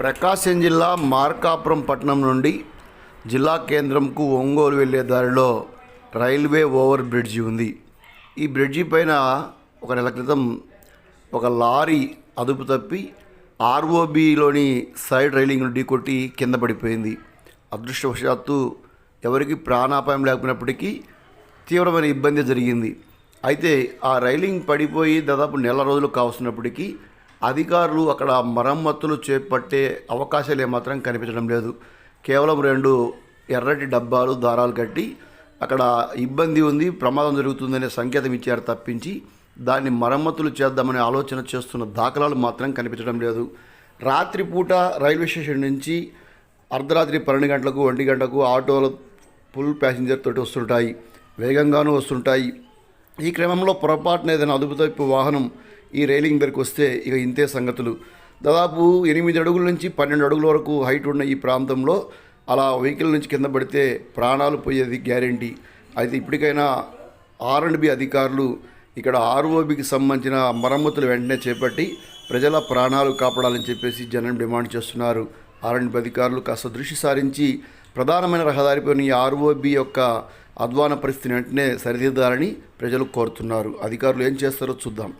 ప్రకాశం జిల్లా మార్కాపురం పట్టణం నుండి జిల్లా కేంద్రంకు ఒంగోలు వెళ్ళే దారిలో రైల్వే ఓవర్ బ్రిడ్జి ఉంది. ఈ బ్రిడ్జి పైన ఒక నెల క్రితం ఒక లారీ అదుపు తప్పి ఆర్ఓబిలోని సైడ్ రైలింగ్ను ఢీకొట్టి కింద పడిపోయింది. అదృష్టవశాత్తు ఎవరికి ప్రాణాపాయం లేకపోయినప్పటికీ తీవ్రమైన ఇబ్బంది జరిగింది. అయితే ఆ రైలింగ్ పడిపోయి దాదాపు నెల రోజులు కావస్తున్నప్పటికీ అధికారులు అక్కడ మరమ్మతులు చేపట్టే అవకాశాలు ఏమాత్రం కనిపించడం లేదు. కేవలం రెండు ఎర్రటి డబ్బాలు దారాలు కట్టి అక్కడ ఇబ్బంది ఉంది ప్రమాదం జరుగుతుందనే సంకేతం ఇచ్చారు తప్పించి దాన్ని మరమ్మతులు చేద్దామనే ఆలోచన చేస్తున్న దాఖలాలు మాత్రం కనిపించడం లేదు. రాత్రిపూట రైల్వే స్టేషన్ నుంచి అర్ధరాత్రి పన్నెండు గంటలకు ఒంటి గంటకు ఆటోలు ఫుల్ ప్యాసింజర్ తోటి వస్తుంటాయి వేగంగానూ వస్తుంటాయి. ఈ క్రమంలో పొరపాటున ఏదైనా అదుపు తప్పి వాహనం ఈ రైలింగ్ దగ్గరికి వస్తే ఇక ఇంతే సంగతులు. దాదాపు ఎనిమిది అడుగుల నుంచి పన్నెండు అడుగుల వరకు హైట్ ఉన్న ఈ ప్రాంతంలో అలా వెహికల్ నుంచి కింద పడితే ప్రాణాలు పోయేది గ్యారంటీ. అయితే ఇప్పటికైనా ఆర్ అండ్ బి అధికారులు ఇక్కడ ఆర్ఓబికి సంబంధించిన మరమ్మతులు వెంటనే చేపట్టి ప్రజల ప్రాణాలు కాపాడాలని చెప్పేసి జనం డిమాండ్ చేస్తున్నారు. ఆర్ అండ్ బి అధికారులు కాస్త దృష్టి సారించి ప్రధానమైన రహదారిపైన ఈ ఆర్ఓబి యొక్క అధ్వాన పరిస్థితిని వెంటనే సరిదిద్దాలని ప్రజలు కోరుతున్నారు. అధికారులు ఏం చేస్తారో చూద్దాం.